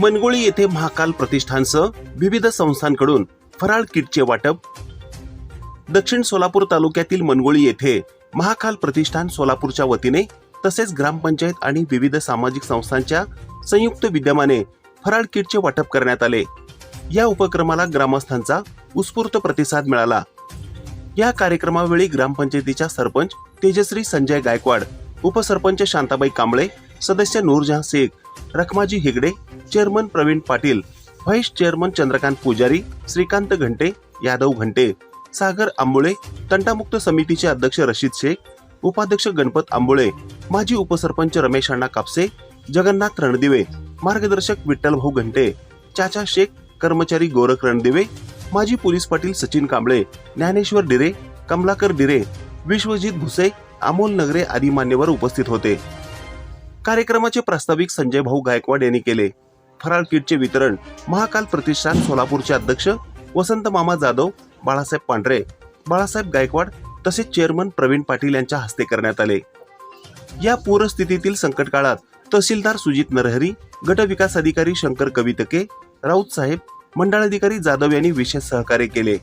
मनगोळी येथे महाकाल प्रतिष्ठानसह विविध संस्थांकडून फराळ किटचे वाटप. दक्षिण सोलापूर तालुक्यातील मनगोळी येथे महाकाल प्रतिष्ठान सोलापूरच्या वतीने तसेच ग्रामपंचायत आणि विविध सामाजिक संस्थांच्या संयुक्त विद्यमाने फराळ किटचे वाटप करण्यात आले. या उपक्रमाला ग्रामस्थांचा उत्स्फूर्त प्रतिसाद मिळाला. या कार्यक्रमावेळी ग्रामपंचायतीच्या सरपंच तेजश्री संजय गायकवाड उपसरपंच शांताबाई कांबळे सदस्य Noorjahan Shaikh Rakhmaji Hegde chairman Pravin Patil vice chairman Chandrakant Pujari Shrikant Ghante Yadav घंटे सागर आंबोळे तंटामुक्त समितीचे अध्यक्ष रशीद शेख उपाध्यक्ष गणपत आंबोळे माजी उपसरपंच रमेश अण्णा कापसे जगन्नाथ रणदिवे मार्गदर्शक विठ्ठल भाऊ घंटे चाचा शेख कर्मचारी गोरख रणदिवे माजी पोलीस पाटील सचिन कांबळे ज्ञानेश्वर डिरे कमलाकर डिरे विश्वजित भुसे अमोल नगरे आदी मान्यवर उपस्थित होते. कार्यक्रमाचे प्रास्ताविक संजय भाऊ गायकवाड यांनी केले. फराळ किटचे वितरण महाकाल प्रतिष्ठान सोलापूरचे अध्यक्ष वसंत मामा जाधव बाळासाहेब पांढरे बाळासाहेब गायकवाड तसेच चेअरमन प्रवीण पाटील यांच्या हस्ते करण्यात आले. या पूरस्थितीतील संकट काळात तहसीलदार सुजित नरहरी गटविकास अधिकारी शंकर कवितके राऊत साहेब मंडळाधिकारी जाधव यांनी विशेष सहकार्य केले.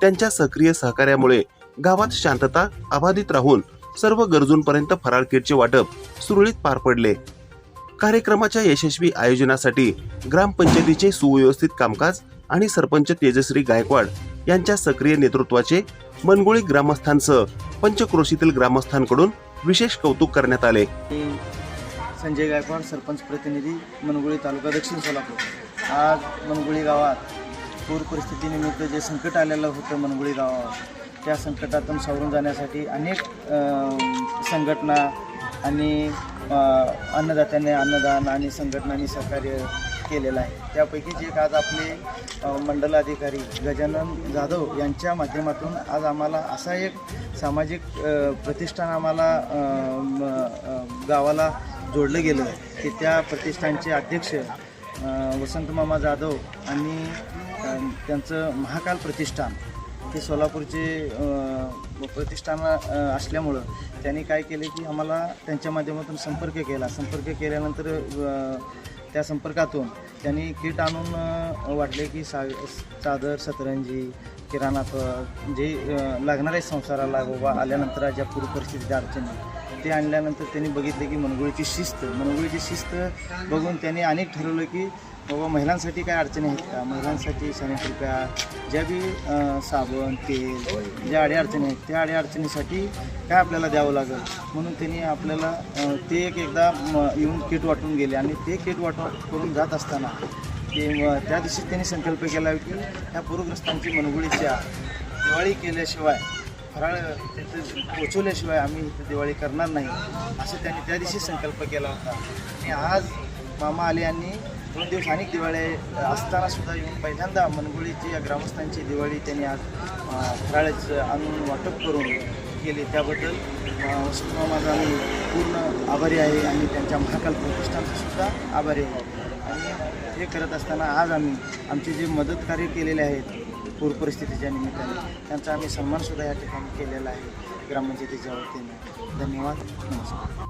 त्यांच्या सक्रिय सहकार्यामुळे गावात शांतता अबाधित राहून सर्व गरजूंपर्यंत फराळ किटचे वाटप सुरळीत पार पडले. कार्यक्रमाच्या यशस्वी आयोजनासाठी ग्रामपंचायतीचे सुव्यवस्थित कामकाज आणि सरपंच तेजश्री गायकवाड यांच्या सक्रिय नेतृत्वाचे मनगोळी ग्रामस्थांसह पंचक्रोशीतील ग्रामस्थांकडून विशेष कौतुक करण्यात आले. संजय गायकवाड सरपंच प्रतिनिधी मनगुळी तालुका दक्षिण सोलापूर. आज मनगुळी गावात पूर परिस्थितीनिमित्त जे संकट आलेलं होतं मनगुळी गावावर त्या संकटातून सावरून जाण्यासाठी अनेक संघटना आणि अन्नदात्याने अन्नदात्यांनी अन्नदान आणि संघटनांनी सहकार्य केलेलं आहे. त्यापैकी जे आज आपले मंडलाधिकारी मंडल अधिकारी गजानन जाधव यांच्या माध्यमातून आज आम्हाला असा एक सामाजिक प्रतिष्ठान आम्हाला गावाला जोडलं गेलं की त्या प्रतिष्ठानचे अध्यक्ष वसंतमामा जाधव आणि त्यांचं महाकाल प्रतिष्ठान ते सोलापूरचे प्रतिष्ठान असल्यामुळं त्यांनी काय केले की आम्हाला त्यांच्या माध्यमातून संपर्क केला. संपर्क केल्यानंतर त्या संपर्कातून त्यांनी किट आणून वाटले की सा चादर सतरंजी किराणा जे लागणार आहे संसाराला बाबा आल्यानंतर ज्या पूर परिस्थितीच्या अडचणी ते आणल्यानंतर त्यांनी बघितलं की मनगुळीची शिस्त मनगुळीची शिस्त बघून त्यांनी अनेक ठरवलं की बाबा महिलांसाठी काय अडचणी आहेत का? महिलांसाठी सॅनिटरी पॅड ज्या बी साबण तेल ज्या आड्या अडचणी आहेत त्या आड्या अडचणीसाठी काय आपल्याला द्यावं लागेल? म्हणून त्यांनी आपल्याला ते एक एकदा म, येऊन किट वाटून गेले आणि ते किट वाटून करून जात असताना ते त्या दिवशी त्यांनी संकल्प केला की ह्या पूरग्रस्तांची मनगुळीच्या दिवाळी केल्याशिवाय फराळ तिथं पोचवल्याशिवाय आम्ही इथं दिवाळी करणार नाही असं त्यांनी त्या दिवशी संकल्प केला होता. आणि आज मामा आले यांनी दोन दिवस अनेक दिवाळी असताना सुद्धा येऊन पहिल्यांदा मनगुळीची या ग्रामस्थांची दिवाळी त्यांनी आज फराळाचं आणून वाटप करून केली. त्याबद्दल माझा आम्ही पूर्ण आभारी आहे आणि त्यांच्या महाकाल प्रतिष्ठानचा सुद्धा आभारी आहे. आणि हे करत असताना आज आम्ही आमचे जे मदत कार्य केलेले आहेत पूर परिस्थितीच्या निमित्ताने त्यांचा आम्ही सन्मानसुद्धा या ठिकाणी केलेला आहे ग्रामपंचायतीच्या वतीने. धन्यवाद. नमस्कार.